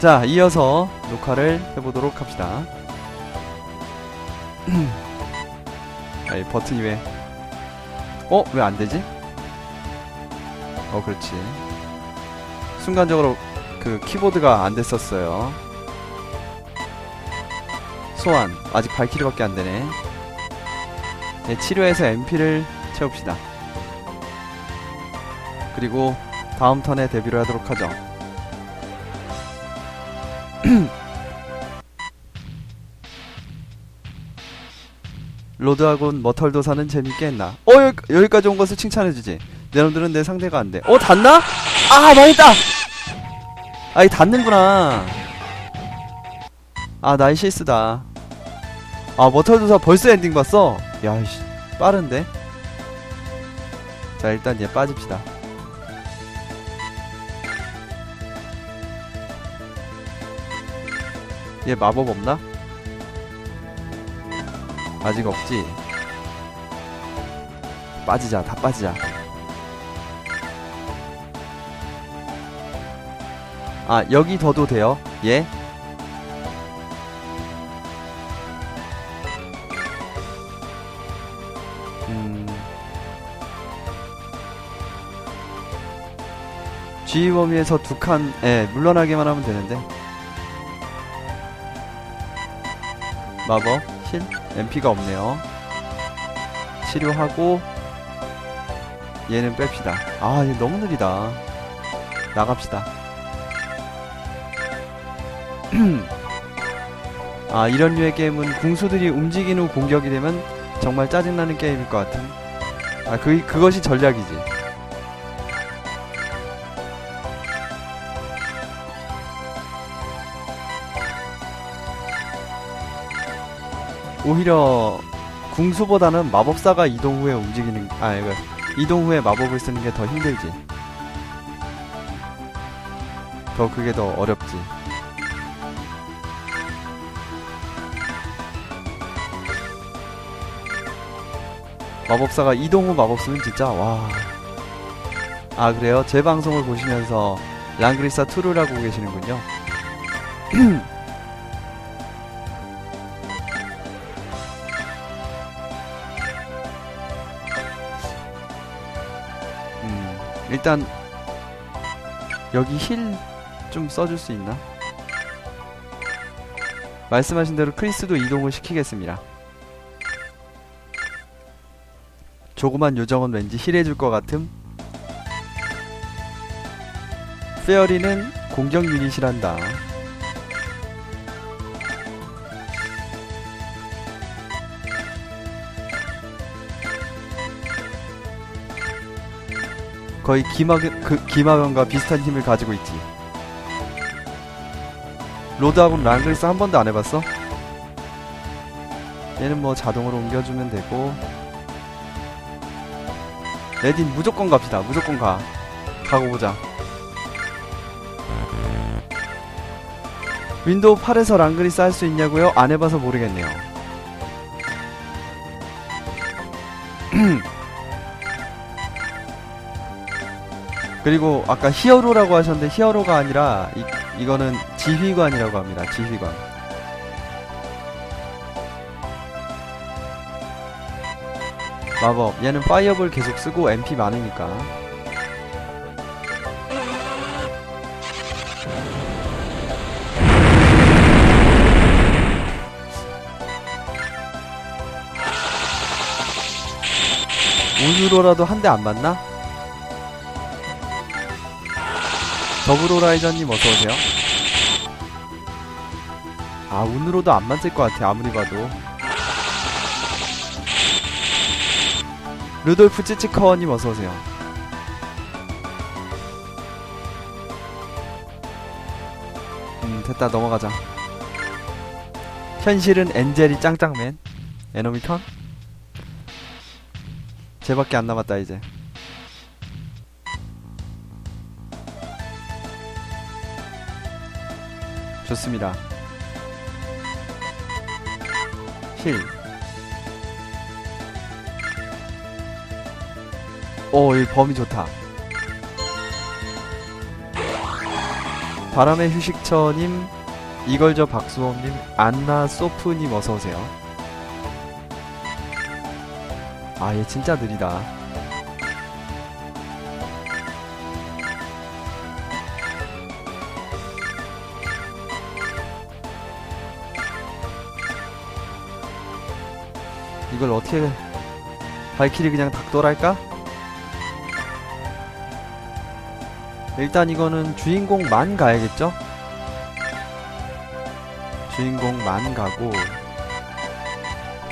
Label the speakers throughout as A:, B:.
A: 자, 이어서 녹화를 해보도록 합시다. 아 이, 버튼이 왜. 어? 왜 안 되지? 어, 그렇지. 순간적으로 그 키보드가 안 됐었어요. 소환. 아직 발키리밖에 안 되네. 네, 치료해서 MP를 채웁시다. 그리고 다음 턴에 데뷔를 하도록 하죠. 로드하곤 머털도 사는 재밌게 했나? 어 여기, 여기 까지 온 것을 칭찬해주지. 내 놈들은 내 상대가 안 돼. 어 닿나? 아 망했다. 아이 닿는구나. 아 나의 실수다. 아 머털도사 벌써 엔딩 봤어? 야이씨 빠른데? 자 일단 얘 빠집시다. 얘 마법 없나? 아직 없지. 빠지자, 다 빠지자. 아, 여기 둬도 돼요? 예? 음. G 범위에서 두 칸, 예, 물러나기만 하면 되는데. 마법, 힐, MP가 없네요. 치료하고, 얘는 뺍시다. 아, 얘 너무 느리다. 나갑시다. 아, 이런 류의 게임은 궁수들이 움직인 후 공격이 되면 정말 짜증나는 게임일 것 같은. 아, 그, 그것이 전략이지. 오히려 궁수보다는 마법사가 이동 후에 움직이는 아 이거 이동 후에 마법을 쓰는 게 더 힘들지. 더 그게 더 어렵지. 마법사가 이동 후 마법 쓰면 진짜 와. 아 그래요? 제 방송을 보시면서 랑그리사 투를 하고 계시는군요. 일단 여기 힐 좀 써줄 수 있나? 말씀하신 대로 크리스도 이동을 시키겠습니다. 조그만 요정은 왠지 힐해줄 것 같음? 페어리는 공격 유닛이란다. 거의 기마견, 그, 기마견과 비슷한 힘을 가지고 있지. 로드하고는 랑그리스 한 번도 안 해봤어? 얘는 뭐 자동으로 옮겨주면 되고. 레딘 무조건 갑시다. 무조건 가. 가고 보자. 윈도우 8에서 랑그리스 할 수 있냐고요? 안 해봐서 모르겠네요. 그리고 아까 히어로라고 하셨는데 히어로가 아니라 이, 이거는 지휘관이라고 합니다. 지휘관. 마법. 얘는 파이어볼 계속 쓰고 MP 많으니까. 운으로라도 한 대 안 맞나? 더블호라이저님 어서오세요. 아, 운으로도 안 맞을 것 같아, 아무리 봐도. 루돌프 찌찌커님 어서오세요. 음, 됐다, 넘어가자. 현실은 엔젤이 짱짱맨. 에너미 턴? 쟤밖에 안 남았다, 이제. 좋습니다. 힐. 오, 이 범위 좋다. 바람의 휴식처님, 이걸저 박수홍님, 안나 소프님 어서오세요. 아, 얘 진짜 느리다. 이걸 어떻게 발키리 그냥 닥돌할까? 일단 이거는 주인공만 가야겠죠? 주인공만 가고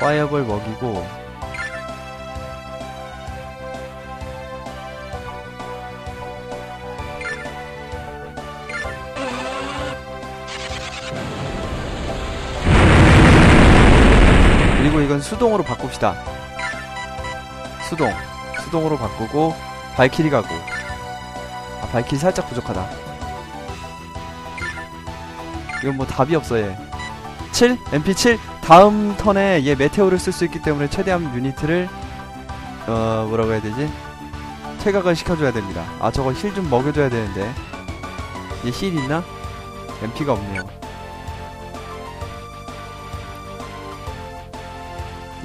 A: 파이어볼 먹이고 이건 수동으로 바꿉시다. 수동. 수동으로 바꾸고 발키리 가고. 아 발키리 살짝 부족하다. 이건 뭐 답이 없어 얘. 7? MP7 다음 턴에 얘 메테오를 쓸 수 있기 때문에 최대한 유니트를 어 뭐라고 해야 되지? 퇴각을 시켜줘야 됩니다. 아 저거 힐 좀 먹여줘야 되는데. 얘 힐 있나? MP가 없네요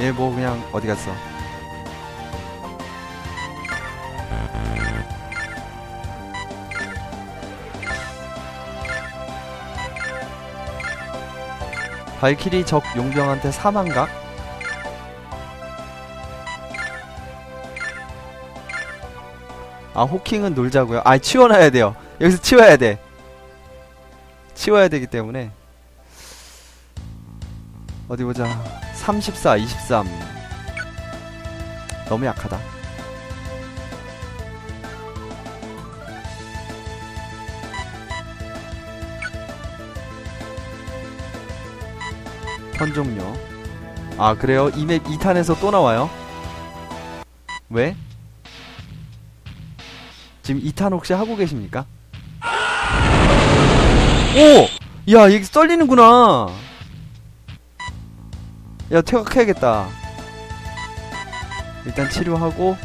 A: 얘 뭐 그냥 어디 갔어? 발키리 적 용병한테 사망각? 아 호킹은 놀자고요. 아 치워놔야 돼요. 여기서 치워야 돼. 치워야 되기 때문에. 어디 보자 34 23 너무 약하다 턴 종료 아 그래요? 이 맵 2탄에서 또 나와요? 왜? 지금 2탄 혹시 하고 계십니까? 오! 야 이게 썰리는구나 야 퇴각해야겠다. 일단 치료하고.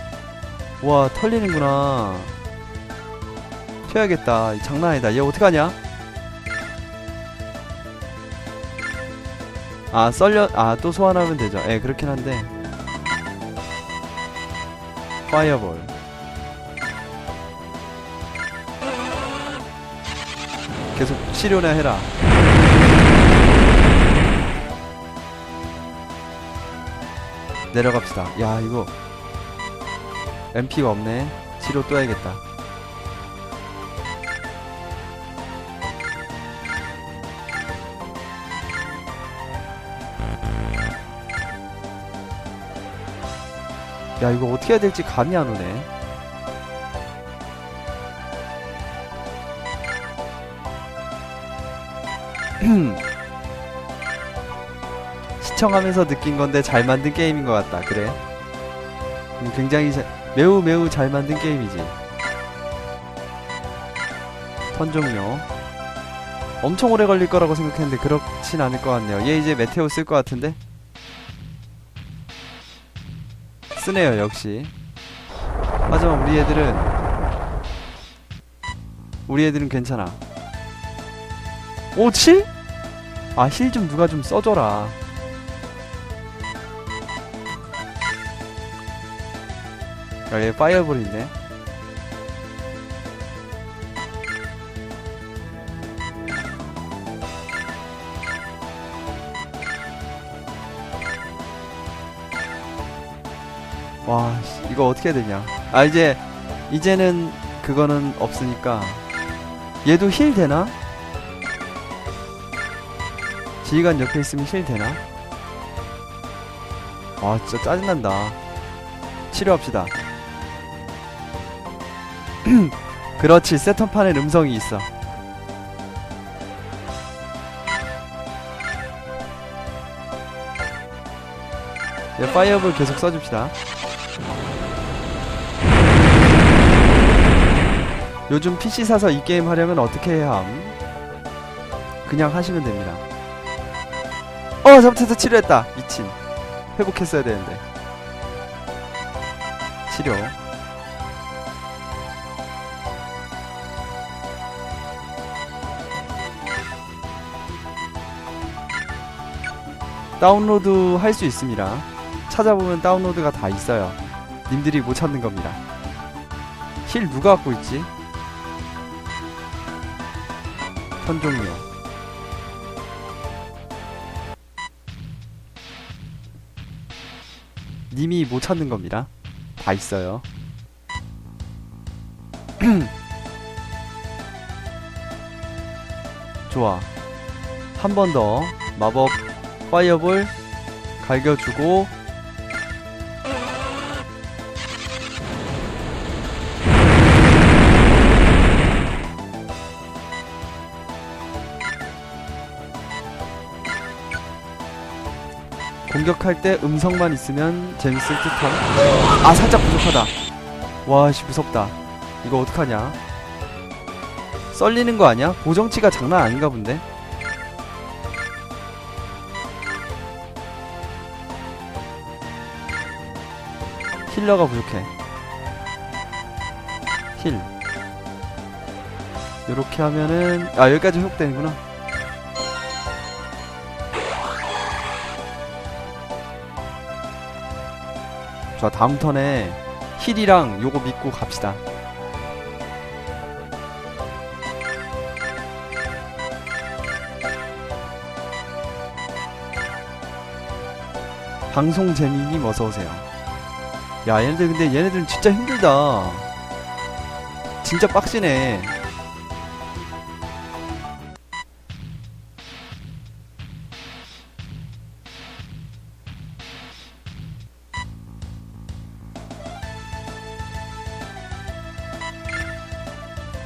A: 와 털리는구나. 튀어야겠다. 이 장난 아니다. 얘 어떡하냐? 아 썰려 아 또 소환하면 되죠. 예 그렇긴 한데. 파이어볼. 계속 치료나 해라 내려갑시다. 야 이거 MP가 없네. 치료 또 해야겠다. 야 이거 어떻게 해야 될지 감이 안 오네 시청하면서 느낀 건데 잘 만든 게임인 것 같다. 그래? 음, 굉장히 자- 매우 매우 잘 만든 게임이지. 턴 종료. 엄청 오래 걸릴 거라고 생각했는데 그렇진 않을 것 같네요. 얘 이제 메테오 쓸 것 같은데? 쓰네요 역시. 하지만 우리 애들은 우리 애들은 괜찮아. 오 7? 아 힐 좀 누가 좀 써줘라 야얘 파이어볼 있네. 와 씨, 이거 어떻게 해야 되냐? 아 이제 이제는 그거는 없으니까. 얘도 힐 되나? 지휘관 옆에 있으면 힐 되나? 아 진짜 짜증난다. 치료합시다 그렇지 세턴판엔 음성이 있어. 예, 파이어볼 계속 써줍시다. 요즘 PC 사서 이 게임 하려면 어떻게 해야 함? 그냥 하시면 됩니다. 어 잘못해서 치료했다. 미친. 회복했어야 되는데. 치료 다운로드 할 수 있습니다. 찾아보면 다운로드가 다 있어요. 님들이 못 찾는 겁니다. 힐 누가 갖고 있지? 현종료. 님이 못 찾는 겁니다. 다 있어요. 좋아. 한 번 더 마법 파이어볼 갈겨주고 공격할 때 음성만 있으면 재밌을 듯함. 아 살짝 부족하다. 와씨 무섭다. 이거 어떡하냐? 썰리는 거 아니야? 보정치가 장난 아닌가 본데 힐러가 부족해. 힐. 요렇게 하면은 아 여기까지 회복되는구나. 자 다음 턴에 힐이랑 요거 믿고 갑시다. 방송 재미님 어서오세요 야 얘네들 근데 얘네들은 진짜 힘들다. 진짜 빡시네.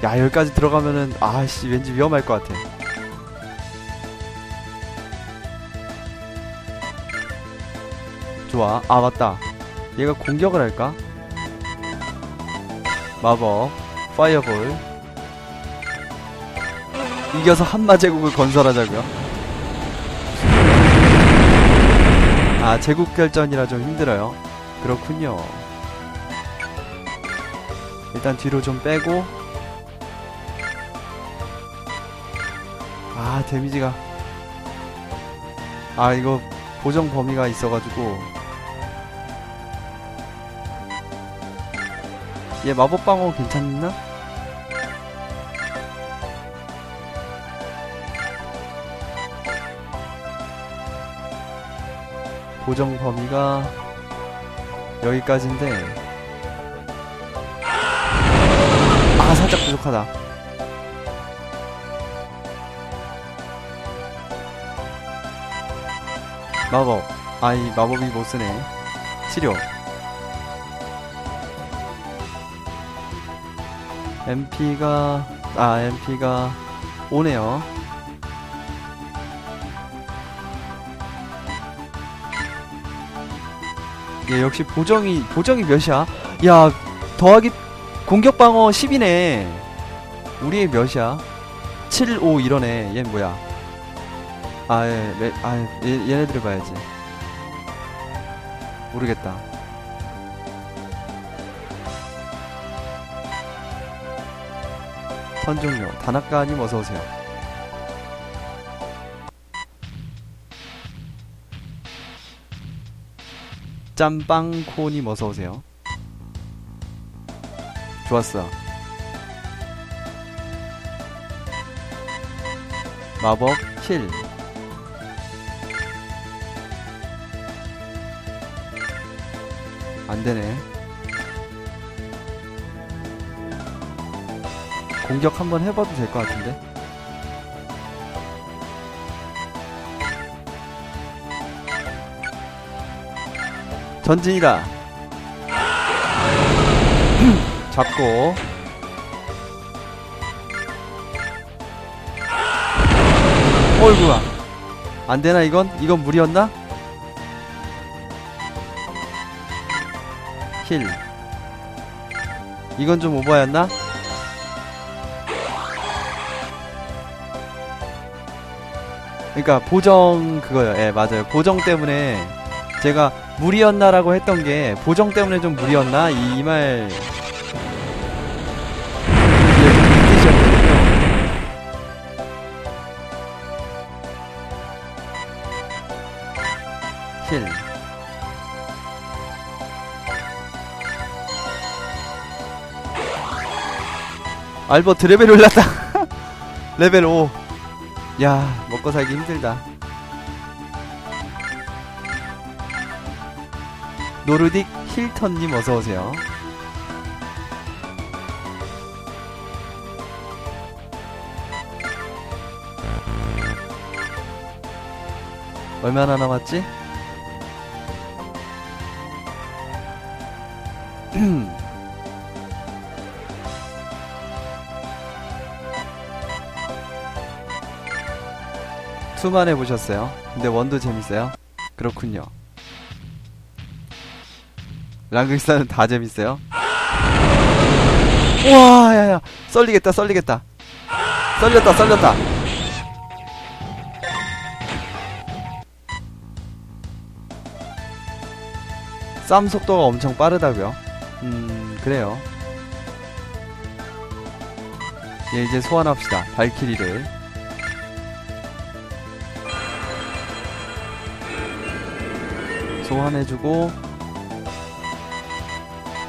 A: 야 여기까지 들어가면은 아씨 왠지 위험할 것 같아. 좋아. 아 맞다 얘가 공격을 할까? 마법 파이어볼. 이겨서 한마 제국을 건설하자고요? 아 제국 결전이라 좀 힘들어요. 그렇군요. 일단 뒤로 좀 빼고. 아 데미지가. 아 이거 보정 범위가 있어가지고 얘 마법 방어 괜찮나? 보정 범위가 여기까지인데. 아 살짝 부족하다. 마법. 아이 마법이 못쓰네. 치료 MP가 아 MP가 오네요 얘 역시 보정이 보정이 몇이야? 야 더하기 공격 방어 10이네 우리의 몇이야? 7, 5 이러네 얘 뭐야 아, 예, 레, 아, 얘, 얘네들을 봐야지. 모르겠다. 선종료, 다나카님 어서 오세요. 짬빵코님 어서 오세요. 좋았어. 마법 킬. 안 되네. 공격 한번 해봐도 될 것 같은데. 전진이다. 잡고. 어이구야. 안 되나 이건? 이건 무리였나? 힐 이건 좀 오버였나? 그러니까 보정 그거요. 예, 맞아요. 보정 때문에 제가 무리였나라고 했던 게 보정 때문에 좀 무리였나 이말 뜻이었거든요. 힐. 알버트 레벨 올랐다. 레벨 5. 야, 먹고 살기 힘들다. 노르딕 힐턴님 어서오세요. 얼마나 남았지? 투만 해보셨어요? 근데 원도 재밌어요? 그렇군요. 랑글사는 다 재밌어요? 우와, 야 야, 썰리겠다, 썰리겠다. 썰렸다, 썰렸다. 싸움 속도가 엄청 빠르다고요? 음, 그래요. 예, 이제 소환합시다. 발키리를. 소환해주고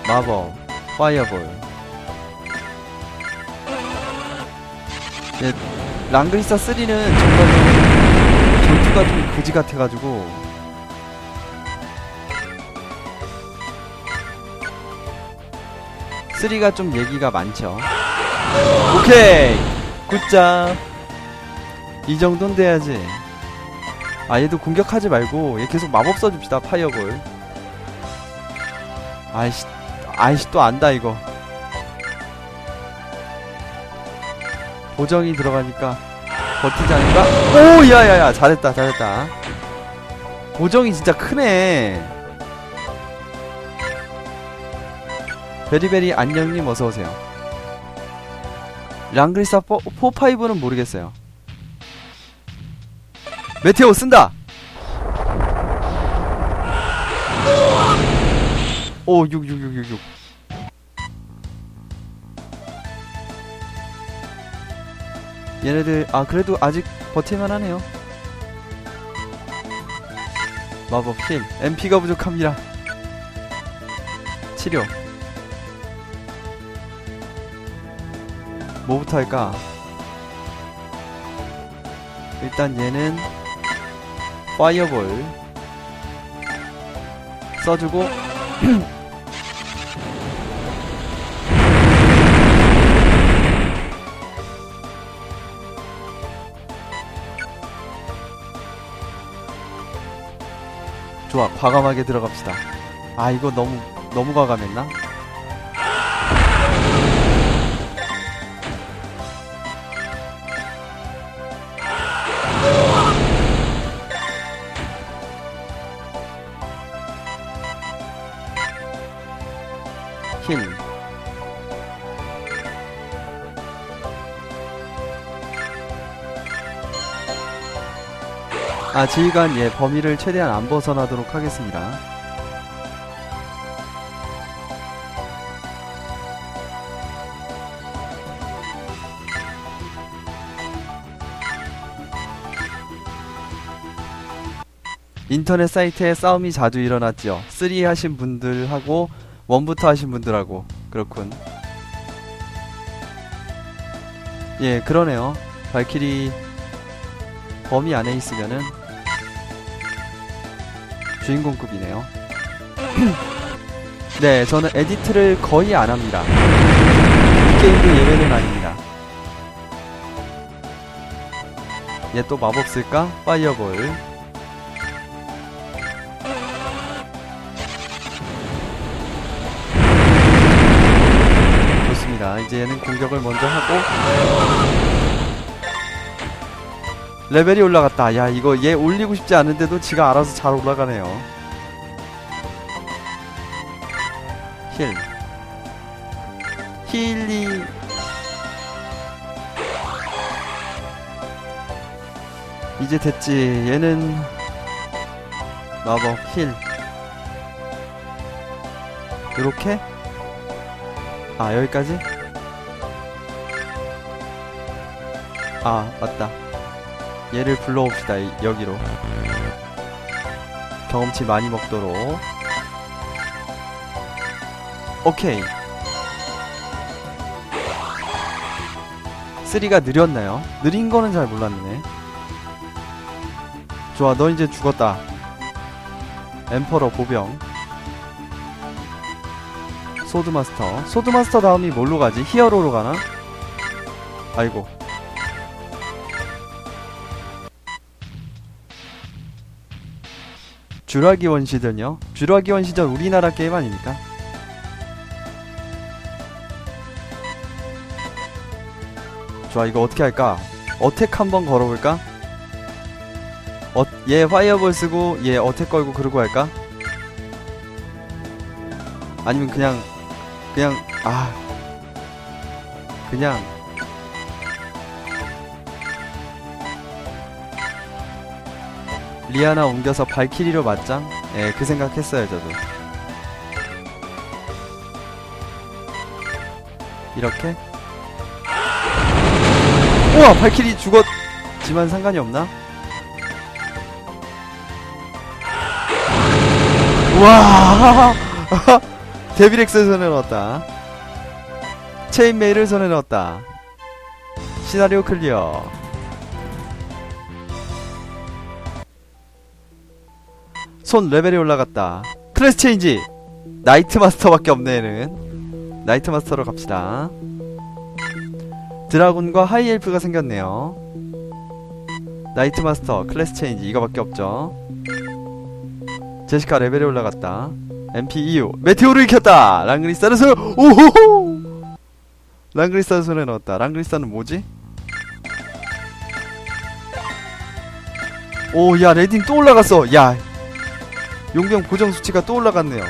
A: 마법 파이어볼 예, 랑그리사 3는 정말 전투가 좀 그지 같아가지고 쓰리가 좀 얘기가 많죠. 오케이! 굿잡! 이 정도는 돼야지. 아, 얘도 공격하지 말고, 얘 계속 마법 써줍시다, 파이어볼. 아이씨, 아이씨, 또 안다, 이거. 보정이 들어가니까 버티지 않을까? 오, 야, 야, 야, 잘했다, 잘했다. 보정이 진짜 크네. 베리베리 안녕님 어서오세요. 랑그리사 4, 5는 모르겠어요. 메테오 쓴다! 오, 6, 6, 6, 6, 6. 얘네들, 아, 그래도 아직 버틸만 하네요. 마법 힐. MP가 부족합니다. 치료. 뭐부터 할까? 일단 얘는 파이어볼 써주고 좋아 과감하게 들어갑시다 아 이거 너무 너무 과감했나? 아, 지휘관, 예, 범위를 최대한 안 벗어나도록 하겠습니다. 인터넷 사이트에 싸움이 자주 일어났죠. 3 하신 분들하고 1부터 하신 분들하고 그렇군. 예, 그러네요. 발키리 범위 안에 있으면은 주인공급이네요. 네, 저는 에디트를 거의 안 합니다. 이 게임도 예외는 아닙니다. 얘 또 마법 쓸까? 파이어볼. 좋습니다. 이제 얘는 공격을 먼저 하고 레벨이 올라갔다. 야, 이거 얘 올리고 싶지 않은데도 지가 알아서 잘 올라가네요. 힐. 힐리. 이제 됐지. 얘는 마법 힐. 요렇게? 아, 여기까지? 아, 맞다. 얘를 불러옵시다 이- 여기로. 경험치 많이 먹도록. 오케이. 3가 느렸나요? 느린 거는 잘 몰랐네. 좋아 너 이제 죽었다. 엠퍼러 보병. 소드마스터. 소드마스터 다음이 뭘로 가지? 히어로로 가나? 아이고 쥬라기 원시전요? 쥬라기 원시전 우리나라 게임 아닙니까? 좋아 이거 어떻게 할까? 어택 한번 걸어볼까? 어, 얘 파이어볼 쓰고 얘 어택 걸고 그러고 할까? 아니면 그냥 그냥 아 그냥 리아나 옮겨서 발키리로 맞짱? 예, 그 생각했어요, 저도. 이렇게? 우와! 발키리 죽었지만 상관이 없나? 우와! 데비렉스 손에 넣었다. 체인메일을 손에 넣었다. 시나리오 클리어. 손 레벨이 올라갔다. 클래스 체인지! 나이트 마스터밖에 없네, 얘는. 나이트 마스터로 갑시다. 드라군과 하이 엘프가 생겼네요. 나이트 마스터, 클래스 체인지, 이거밖에 없죠. 제시카 레벨이 올라갔다. MP EU, 메테오를 익혔다! 랑그리스타는 손, 오호호! 랑그리스타 손에 넣었다. 랑그리스타는 뭐지? 오, 야, 레딘 또 올라갔어. 야, 용병 보정 수치가 또 올라갔네요.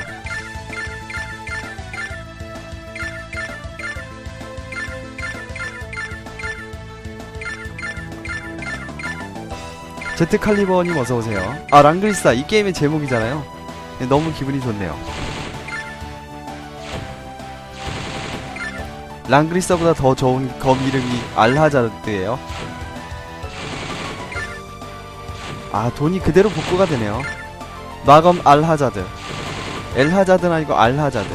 A: 제트 칼리버님 어서 오세요. 아 랑그리스타 이 게임의 제목이잖아요. 네, 너무 기분이 좋네요. 랑그리스타보다 더 좋은 검 이름이 알하자드예요. 아 돈이 그대로 복구가 되네요. 마검 알하자드. 엘하자드는 아니고 알하자드.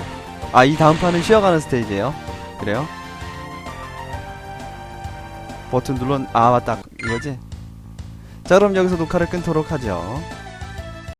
A: 아 이 다음 판은 쉬어가는 스테이지예요? 그래요? 버튼 눌러 아 맞다. 이거지? 자 그럼 여기서 녹화를 끊도록 하죠